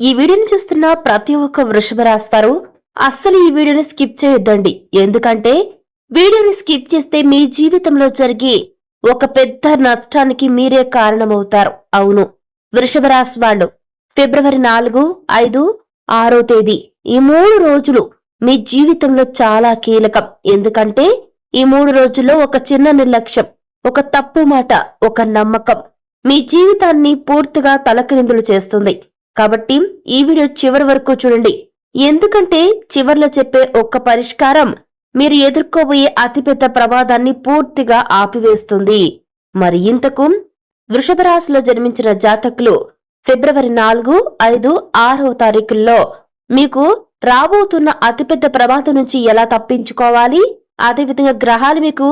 ఈ వీడియోని చూస్తున్న ప్రతి ఒక్క వృషభ రాశివారు అస్సలు ఈ వీడియోని స్కిప్ చేయొద్దండి. ఎందుకంటే వీడియోని స్కిప్ చేస్తే మీ జీవితంలో జరిగే ఒక పెద్ద నష్టానికి మీరే కారణమవుతారు. అవును వృషభ రాశి వాళ్ళు ఫిబ్రవరి నాలుగు ఐదు ఆరో తేదీ ఈ మూడు రోజులు మీ జీవితంలో చాలా కీలకం. ఎందుకంటే ఈ మూడు రోజుల్లో ఒక చిన్న నిర్లక్ష్యం ఒక తప్పు మాట ఒక నమ్మకం మీ జీవితాన్ని పూర్తిగా తలకిందులు చేస్తుంది. కాబట్టి ఈ వీడియో చివరి వరకు చూడండి. ఎందుకంటే చివర్లో చెప్పే ఒక్క పరిష్కారం మీరు ఎదుర్కోబోయే అతిపెద్ద ప్రమాదాన్ని పూర్తిగా ఆపివేస్తుంది. మరి ఇంతకు వృషభ రాశిలో జన్మించిన జాతకులు ఫిబ్రవరి నాలుగు ఐదు ఆరవ తారీఖుల్లో మీకు రాబోతున్న అతిపెద్ద ప్రమాదం నుంచి ఎలా తప్పించుకోవాలి? అదేవిధంగా గ్రహాలు మీకు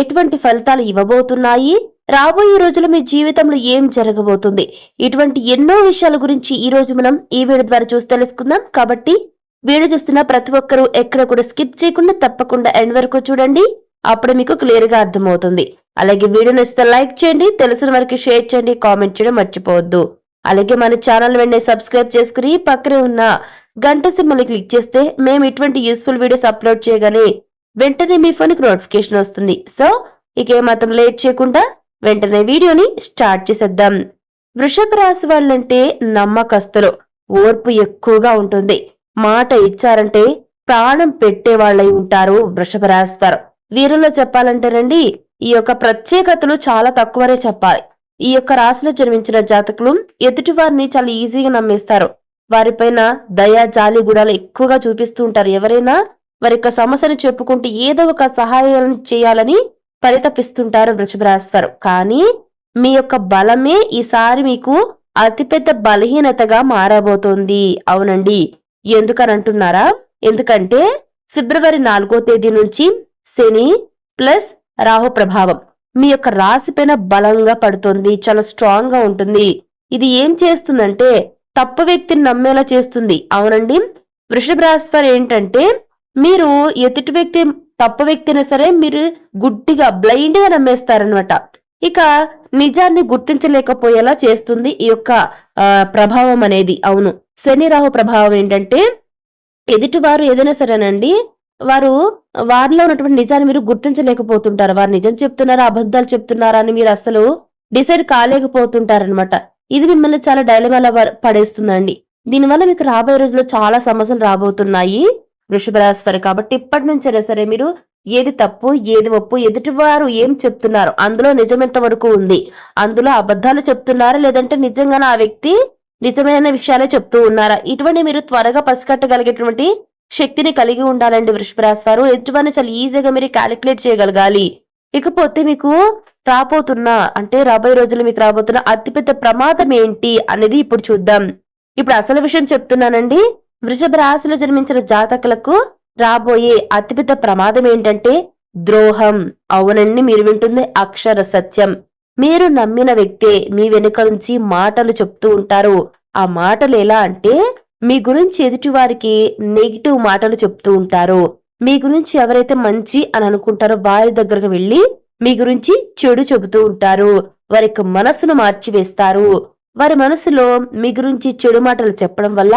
ఎటువంటి ఫలితాలు ఇవ్వబోతున్నాయి? రాబోయే రోజుల్లో మీ జీవితంలో ఏం జరగబోతుంది? ఇటువంటి ఎన్నో విషయాల గురించి ఈ రోజు మనం ఈ వీడియో ద్వారా చూసి తెలుసుకుందాం. కాబట్టి వీడియో చూస్తున్న ప్రతి ఒక్కరూ ఎక్కడ కూడా స్కిప్ చేయకుండా తప్పకుండా ఎండ్ వరకు చూడండి. అప్పుడు మీకు క్లియర్గా అర్థమవుతుంది. అలాగే వీడియో నచ్చితే లైక్ చేయండి తెలిసిన వారికి షేర్ చేయండి కామెంట్ చేయడం మర్చిపోవద్దు. అలాగే మన ఛానల్ వెంటనే సబ్స్క్రైబ్ చేసుకుని పక్కనే ఉన్న గంట సింబల్ క్లిక్ చేస్తే మేము ఇటువంటి యూస్ఫుల్ వీడియోస్ అప్లోడ్ చేయగానే వెంటనే మీ ఫోన్కి నోటిఫికేషన్ వస్తుంది. సో ఇక ఏమాత్రం లేట్ చేయకుండా వెంటనే వీడియోని స్టార్ట్ చేసేద్దాం. వృషభ రాశి వాళ్ళంటే నమ్మకస్తులు. ఓర్పు ఎక్కువగా ఉంటుంది. మాట ఇచ్చారంటే ప్రాణం పెట్టే వాళ్ళై ఉంటారు వృషభ రాశి వారు. వీరిలో చెప్పాలంటేనండి ఈ యొక్క ప్రత్యేకతలు చాలా తక్కువనే చెప్పాలి. ఈ యొక్క రాశిలో జన్మించిన జాతకులు ఎదుటి వారిని చాలా ఈజీగా నమ్మేస్తారు. వారిపైన దయా జాలి గుడాలు ఎక్కువగా చూపిస్తూ ఉంటారు. ఎవరైనా వారి యొక్క సమస్యను చెప్పుకుంటూ ఏదో ఒక సహాయం చేయాలని పరితపిస్తుంటారు వృషభ కానీ మీ యొక్క బలమే ఈసారి మీకు అతిపెద్ద బలహీనతగా మారబోతోంది. అవునండి. ఎందుకని అంటున్నారా ఎందుకంటే ఫిబ్రవరి నాలుగో తేదీ నుంచి శని ప్లస్ రాహు ప్రభావం మీ యొక్క రాశి పైన బలంగా పడుతుంది. చాలా స్ట్రాంగ్గా ఉంటుంది. ఇది ఏం చేస్తుందంటే తప్పు వ్యక్తిని నమ్మేలా చేస్తుంది. అవునండి. వృషభ రాశి వారు ఏంటంటే మీరు ఎదుటి వ్యక్తి తప్పు వ్యక్తిని సరే మీరు గుడ్డిగా బ్లైండ్గా నమ్మేస్తారనమాట ఇక నిజాన్ని గుర్తించలేకపోయేలా చేస్తుంది ఈ యొక్క ప్రభావం అనేది. అవును. శని రాహు ప్రభావం ఏంటంటే ఎదుటివారు ఏదైనా సరేనండి వారు వారిలో ఉన్నటువంటి నిజాన్ని మీరు గుర్తించలేకపోతుంటారు. వారు నిజం చెప్తున్నారా అబద్ధాలు చెప్తున్నారా అని మీరు అసలు డిసైడ్ కాలేకపోతుంటారనమాట ఇది మిమ్మల్ని చాలా డైలమాలో పడేస్తుందండి. దీనివల్ల మీకు రాబోయే రోజుల్లో చాలా సమస్యలు రాబోతున్నాయి. వృషభ రాశి వారు కాబట్టి ఇప్పటి నుంచైనా సరే మీరు ఏది తప్పు ఏది ఒప్పు ఎదుటివారు ఏం చెప్తున్నారు అందులో నిజమెంత వరకు ఉంది అందులో అబద్ధాలు చెప్తున్నారా లేదంటే నిజంగానే ఆ వ్యక్తి నిజమైన విషయాలే చెప్తూ ఉన్నారా ఇటువంటి మీరు త్వరగా పసిగట్టగలిగేటువంటి శక్తిని కలిగి ఉండాలండి వృషభ రాశి వారు ఎటువంటి చాలా ఈజీగా మీరు క్యాలిక్యులేట్ చేయగలగాలి. ఇకపోతే మీకు రాబోతున్న అంటే రాబోయే రోజులు మీకు రాబోతున్న అతిపెద్ద ప్రమాదం ఏంటి అనేది ఇప్పుడు చూద్దాం. ఇప్పుడు అసలు విషయం చెప్తున్నానండి. వృషభ రాశిలో జన్మించిన జాతకులకు రాబోయే అతిపెద్ద ప్రమాదం ఏంటంటే ద్రోహం. అవునండి మీరు వింటుంది అక్షర సత్యం. మీరు నమ్మిన వ్యక్తే మీ వెనుక నుంచి మాటలు చెప్తూ ఉంటారు. ఆ మాటలు ఎలా అంటే మీ గురించి ఎదుటివారికి నెగిటివ్ మాటలు చెప్తూ ఉంటారు. మీ గురించి ఎవరైతే మంచి అని అనుకుంటారో వారి దగ్గరకు వెళ్ళి మీ గురించి చెడు చెబుతూ ఉంటారు. వారికి మనసును మార్చివేస్తారు. వారి మనసులో మీ గురించి చెడు మాటలు చెప్పడం వల్ల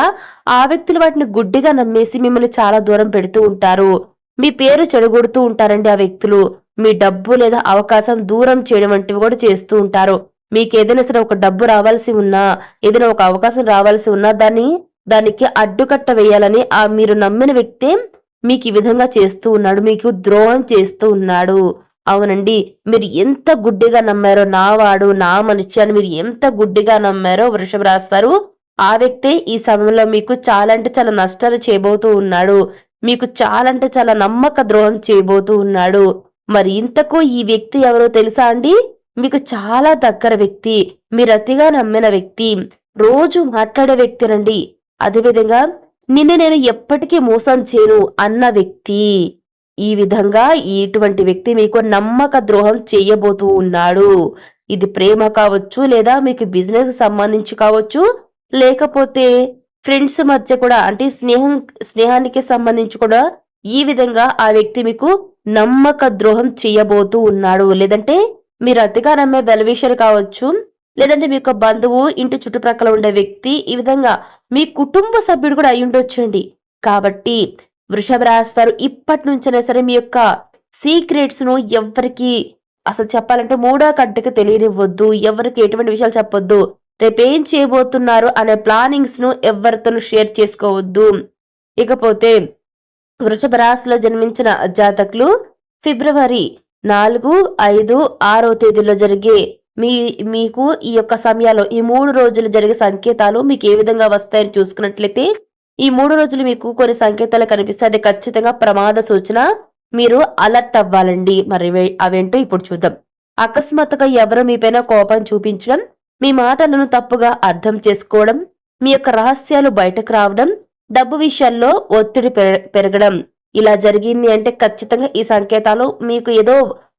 ఆ వ్యక్తులు వాటిని గుడ్డిగా నమ్మేసి మిమ్మల్ని చాలా దూరం పెడుతూ ఉంటారు. మీ పేరు చెడగొడుతూ ఉంటారండి ఆ వ్యక్తులు. మీ డబ్బు లేదా అవకాశం దూరం చేయడం వంటివి కూడా చేస్తూ ఉంటారు. మీకు ఏదైనా సరే ఒక డబ్బు రావాల్సి ఉన్నా ఏదైనా ఒక అవకాశం రావాల్సి ఉన్నా దాన్ని దానికి అడ్డుకట్ట వేయాలని ఆ మీరు నమ్మిన వ్యక్తే మీకు ఈ విధంగా చేస్తూ ఉన్నాడు. మీకు ద్రోహం చేస్తూ ఉన్నాడు. అవునండి. మీరు ఎంత గుడ్డిగా నమ్మారో నా వాడు నా మనిషి అని మీరు ఎంత గుడ్డిగా నమ్మారో వృషభ రాస్తారు ఆ వ్యక్తే ఈ సమయంలో మీకు చాలా అంటే చాలా నష్టాలు చేయబోతూ ఉన్నాడు. మీకు చాలా అంటే చాలా నమ్మక ద్రోహం చేయబోతూ ఉన్నాడు. మరి ఇంతకు ఈ వ్యక్తి ఎవరో తెలుసా అండి? మీకు చాలా దగ్గర వ్యక్తి మీరు అతిగా నమ్మిన వ్యక్తి రోజు మాట్లాడే వ్యక్తినండి. అదేవిధంగా నిన్ను నేను ఎప్పటికీ మోసం చేయను అన్న వ్యక్తి. ఈ విధంగా ఇటువంటి వ్యక్తి మీకు నమ్మక ద్రోహం చేయబోతూ ఉన్నాడు. ఇది ప్రేమ కావచ్చు లేదా మీకు బిజినెస్ సంబంధించి కావచ్చు లేకపోతే ఫ్రెండ్స్ మధ్య కూడా అంటే స్నేహం స్నేహానికి సంబంధించి కూడా ఈ విధంగా ఆ వ్యక్తి మీకు నమ్మక ద్రోహం చేయబోతూ ఉన్నాడు. లేదంటే మీరు అతిగా నమ్మే వెల్ కావచ్చు లేదంటే మీ యొక్క బంధువు ఇంటి చుట్టుప్రక్కల ఉండే వ్యక్తి ఈ విధంగా మీ కుటుంబ సభ్యుడు కూడా అయి ఉండొచ్చండి. కాబట్టి వృషభ రాశి వారు ఇప్పటి నుంచైనా సరే మీ యొక్క సీక్రెట్స్ను ఎవరికి అసలు చెప్పాలంటే మూడో కంటికి తెలియనివ్వద్దు ఎవరికి ఎటువంటి విషయాలు చెప్పొద్దు రేపేం చేయబోతున్నారు అనే ప్లానింగ్స్ను ఎవరితోనూ షేర్ చేసుకోవద్దు. ఇకపోతే వృషభ రాశిలో జన్మించిన జాతకులు ఫిబ్రవరి నాలుగు ఐదు ఆరో తేదీలో జరిగే మీ మీకు ఈ యొక్క సమయాల్లో ఈ మూడు రోజులు జరిగే సంకేతాలు మీకు ఏ విధంగా వస్తాయని చూసుకున్నట్లయితే ఈ మూడు రోజులు మీకు కొన్ని సంకేతాలు కనిపిస్తే అది ఖచ్చితంగా ప్రమాద సూచన. మీరు అలర్ట్ అవ్వాలండి. మరి అవేంటో ఇప్పుడు చూద్దాం. అకస్మాత్తుగా ఎవరు మీపైన కోపం చూపించడం మీ మాటలను తప్పుగా అర్థం చేసుకోవడం మీ యొక్క రహస్యాలు బయటకు రావడం డబ్బు విషయాల్లో ఒత్తిడి పెరగడం. ఇలా జరిగింది అంటే ఖచ్చితంగా ఈ సంకేతాలు మీకు ఏదో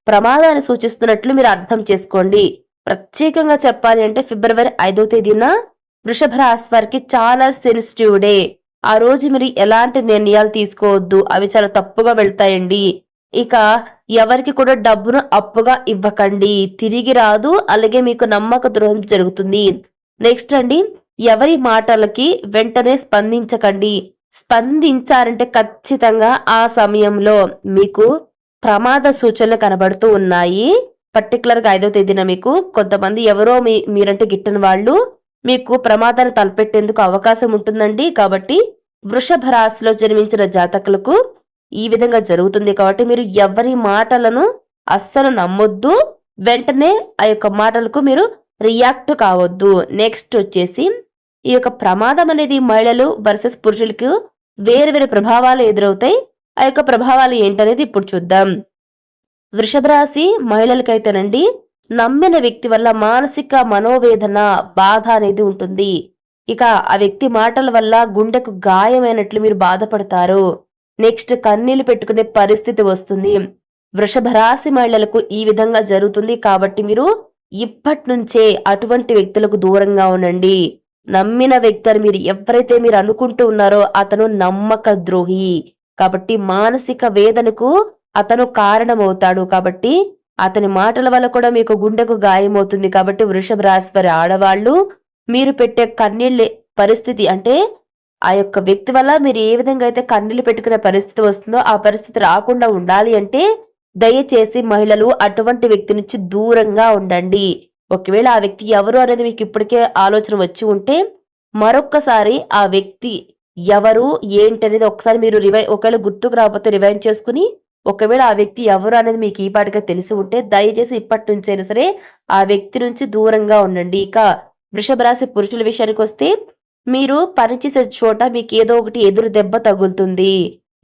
ప్రమాదాన్ని సూచిస్తున్నట్లు మీరు అర్థం చేసుకోండి. ప్రత్యేకంగా చెప్పాలి అంటే ఫిబ్రవరి ఐదో తేదీన వృషభ రాశి వారికి చాలా సెన్సిటివ్ డే. ఆ రోజు మీరు ఎలాంటి నిర్ణయాలు తీసుకోవద్దు? అవి చాలా తప్పుగా వెళ్తాయండి. ఇక ఎవరికి కూడా డబ్బును అప్పుగా ఇవ్వకండి. తిరిగి రాదు. అలాగే మీకు నమ్మక ద్రోహం జరుగుతుంది. నెక్స్ట్ అండి ఎవరి మాటలకి వెంటనే స్పందించకండి. స్పందించారంటే ఖచ్చితంగా ఆ సమయంలో మీకు ప్రమాద సూచనలు కనబడుతూ ఉన్నాయి. పర్టికులర్గా ఐదో తేదీన మీకు కొంతమంది ఎవరో మీ మీరంటే గిట్టని వాళ్ళు మీకు ప్రమాదాన్ని తలపెట్టేందుకు అవకాశం ఉంటుందండి. కాబట్టి వృషభ రాశిలో జన్మించిన జాతకులకు ఈ విధంగా జరుగుతుంది. కాబట్టి మీరు ఎవరి మాటలను అస్సలు నమ్మొద్దు. వెంటనే ఆ యొక్క మాటలకు మీరు రియాక్ట్ కావద్దు. నెక్స్ట్ వచ్చేసి ఈ యొక్క ప్రమాదం అనేది మహిళలు వర్సెస్ పురుషులకు వేరు వేరు ప్రభావాలు ఎదురవుతాయి. ఆ యొక్క ప్రభావాలు ఏంటనేది ఇప్పుడు చూద్దాం. వృషభ రాశి మహిళలకైతేనండి నమ్మిన వ్యక్తి వల్ల మానసిక మనోవేదన బాధ అనేది ఉంటుంది. ఇక ఆ వ్యక్తి మాటల వల్ల గుండెకు గాయమైనట్లు మీరు బాధపడతారు. నెక్స్ట్ కన్నీళ్ళు పెట్టుకునే పరిస్థితి వస్తుంది. వృషభ రాశి మహిళలకు ఈ విధంగా జరుగుతుంది కాబట్టి మీరు ఇప్పటి నుంచే అటువంటి వ్యక్తులకు దూరంగా ఉండండి. నమ్మిన వ్యక్తులు మీరు ఎవరైతే మీరు అనుకుంటూ ఉన్నారో అతను నమ్మక ద్రోహి. కాబట్టి మానసిక వేదనకు అతను కారణమవుతాడు కాబట్టి అతని మాటల వల్ల కూడా మీకు గుండెకు గాయమవుతుంది కాబట్టి వృషభ రాశి వారి ఆడవాళ్ళు మీరు పెట్టే కన్నీళ్ళ పరిస్థితి అంటే ఆ యొక్క వ్యక్తి వల్ల మీరు ఏ విధంగా అయితే కన్నీళ్ళు పెట్టుకునే పరిస్థితి వస్తుందో ఆ పరిస్థితి రాకుండా ఉండాలి అంటే దయచేసి మహిళలు అటువంటి వ్యక్తి నుంచి దూరంగా ఉండండి. ఒకవేళ ఆ వ్యక్తి ఎవరు అనేది మీకు ఇప్పటికే ఆలోచన వచ్చి ఉంటే మరొక్కసారి ఆ వ్యక్తి ఎవరు ఏంటి అనేది ఒకసారి మీరు రివై ఒకవేళ గుర్తుకు రాకపోతే రివైండ్ చేసుకుని ఒకవేళ ఆ వ్యక్తి ఎవరు అనేది మీకు ఈ తెలిసి ఉంటే దయచేసి ఇప్పటి నుంచైనా సరే ఆ వ్యక్తి నుంచి దూరంగా ఉండండి. ఇక వృషభ రాశి పురుషుల విషయానికి వస్తే మీరు పనిచేసే చోట మీకు ఏదో ఒకటి ఎదురు దెబ్బ తగులుతుంది.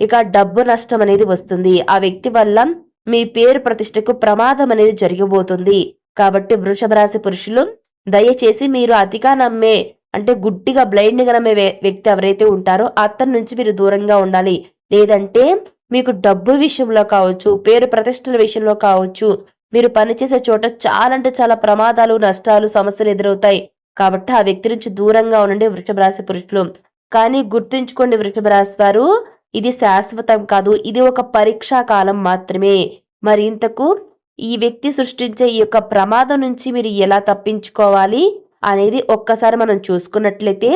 ఇక డబ్బు నష్టం అనేది వస్తుంది. ఆ వ్యక్తి వల్ల మీ పేరు ప్రతిష్టకు ప్రమాదం అనేది జరిగిపోతుంది. కాబట్టి వృషభ రాశి పురుషులు దయచేసి మీరు అతిగా నమ్మే అంటే గుడ్డిగా బ్లైండ్గా నమ్మే వ్యక్తి ఎవరైతే ఉంటారో అతని నుంచి మీరు దూరంగా ఉండాలి. లేదంటే మీకు డబ్బు విషయంలో కావచ్చు పేరు ప్రతిష్టల విషయంలో కావచ్చు మీరు పనిచేసే చోట చాలా అంటే చాలా ప్రమాదాలు నష్టాలు సమస్యలు ఎదురవుతాయి. కాబట్టి ఆ వ్యక్తి నుంచి దూరంగా ఉండండి వృషభ రాశి పురుషులు. కానీ గుర్తుంచుకోండి వృషభ రాశి వారు ఇది శాశ్వతం కాదు ఇది ఒక పరీక్షా కాలం మాత్రమే. మరి ఇంతకు ఈ వ్యక్తి సృష్టించే ఈ యొక్క ప్రమాదం నుంచి మీరు ఎలా తప్పించుకోవాలి అనేది ఒక్కసారి మనం చూసుకున్నట్లయితే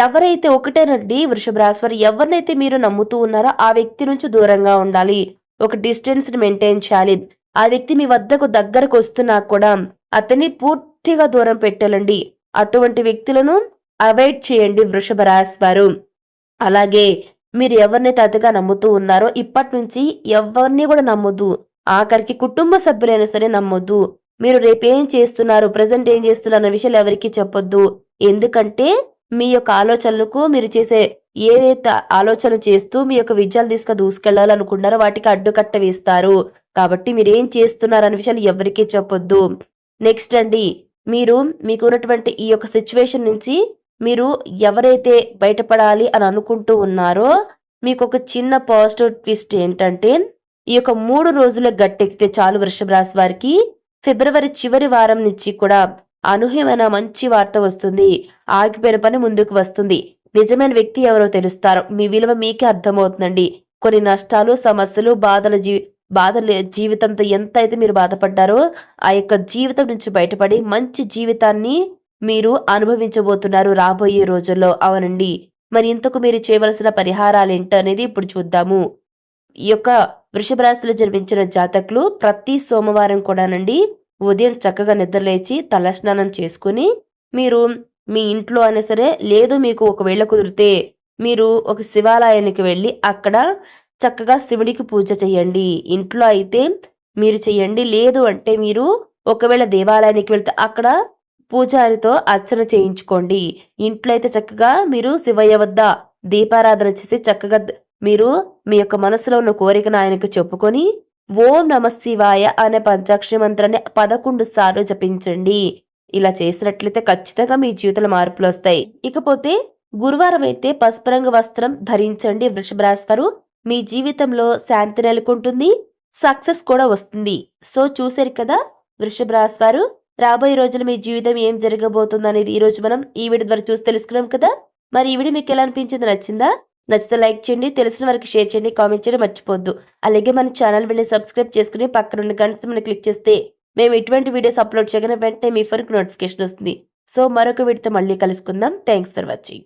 ఎవరైతే ఒకటేనండి వృషభ రాశి వారు ఎవరినైతే మీరు నమ్ముతూ ఉన్నారో ఆ వ్యక్తి నుంచి దూరంగా ఉండాలి. ఒక డిస్టెన్స్ని మెయింటైన్ చేయాలి. ఆ వ్యక్తి మీ వద్దకు దగ్గరకు వస్తున్నా కూడా అతన్ని పూర్తిగా దూరం పెట్టాలండి. అటువంటి వ్యక్తులను అవాయిడ్ చేయండి వృషభ రాశి వారు. అలాగే మీరు ఎవరినైతే అతిగా నమ్ముతూ ఉన్నారో ఇప్పటి నుంచి ఎవరిని కూడా నమ్మొద్దు. ఆఖరికి కుటుంబ సభ్యులైనా సరే నమ్మొద్దు. మీరు రేపేం చేస్తున్నారు ప్రజెంట్ ఏం చేస్తున్నారు అన్న విషయాలు ఎవరికి చెప్పొద్దు. ఎందుకంటే మీ యొక్క ఆలోచనలకు మీరు చేసే ఏవైతే ఆలోచన చేస్తూ మీ యొక్క విజయాలు తీసుకు దూసుకెళ్ళాలనుకున్నారో వాటికి అడ్డుకట్ట వేస్తారు. కాబట్టి మీరు ఏం చేస్తున్నారు అనే విషయాలు ఎవరికీ చెప్పొద్దు. నెక్స్ట్ అండి మీరు మీకు ఉన్నటువంటి ఈ యొక్క సిచ్యువేషన్ నుంచి మీరు ఎవరైతే బయటపడాలి అని అనుకుంటూ ఉన్నారో మీకు ఒక చిన్న పాజిటివ్ ట్విస్ట్ ఏంటంటే ఈ యొక్క మూడు రోజుల గట్టెక్కితే చాలు వృషభ రాశి వారికి. ఫిబ్రవరి చివరి వారం నుంచి కూడా అనూహ్యమైన మంచి వార్త వస్తుంది. ఆగిపోయిన పని ముందుకు వస్తుంది. నిజమైన వ్యక్తి ఎవరో తెలుస్తారు. మీ విలువ మీకే అర్థమవుతుందండి. కొన్ని నష్టాలు సమస్యలు బాధల జీ బాధల జీవితంతో ఎంత అయితే మీరు బాధపడ్డారో ఆ యొక్క జీవితం నుంచి బయటపడి మంచి జీవితాన్ని మీరు అనుభవించబోతున్నారు రాబోయే రోజుల్లో. అవునండి. మరి ఇంతకు మీరు చేయవలసిన పరిహారాలు ఏంటో అనేది ఇప్పుడు చూద్దాము. ఈ యొక్క వృషభ రాశిలో జన్మించిన జాతకులు ప్రతి సోమవారం కూడానండి ఉదయం చక్కగా నిద్రలేచి తలస్నానం చేసుకుని మీరు మీ ఇంట్లో అయినా సరే లేదు మీకు ఒకవేళ కుదిరితే మీరు ఒక శివాలయానికి వెళ్ళి అక్కడ చక్కగా శివుడికి పూజ చేయండి. ఇంట్లో అయితే మీరు చేయండి. లేదు అంటే మీరు ఒకవేళ దేవాలయానికి వెళ్తే అక్కడ పూజారితో అర్చన చేయించుకోండి. ఇంట్లో అయితే చక్కగా మీరు శివయ్య వద్ద దీపారాధన చేసి చక్కగా మీరు మీ యొక్క మనసులో ఉన్న కోరికను ఆయనకు చెప్పుకొని ఓం నమ శివాయ అనే పంచాక్షరి మంత్రాన్ని పదకొండు సార్లు జపించండి. ఇలా చేసినట్లయితే ఖచ్చితంగా మీ జీవితంలో మార్పులు వస్తాయి. ఇకపోతే గురువారం అయితే పసుపు రంగు వస్త్రం ధరించండి వృషభ రాశి మీ జీవితంలో శాంతి నెలకొంటుంది. సక్సెస్ కూడా వస్తుంది. సో చూసారు కదా వృషభ రాశి రాబోయే రోజులు మీ జీవితం ఏం జరగబోతుంది అనేది ఈ రోజు మనం ఈ వీడియో ద్వారా చూసి తెలుసుకున్నాం కదా. మరి ఈ వీడియో మీకు ఎలా అనిపించింది నచ్చిందా? నచ్చితే లైక్ చేయండి తెలిసిన వారికి షేర్ చేయండి కామెంట్ చేయడం మర్చిపోద్దు అలాగే మన ఛానల్ వెళ్ళి సబ్స్క్రైబ్ చేసుకుని పక్కన ఉన్న గంట మనం క్లిక్ చేస్తే మేము ఇటువంటి వీడియోస్ అప్లోడ్ చేయగానే వెంటనే మీ ఫోన్కి నోటిఫికేషన్ వస్తుంది. సో మరొక వీడితో మళ్ళీ కలుసుకుందాం. Thanks for watching.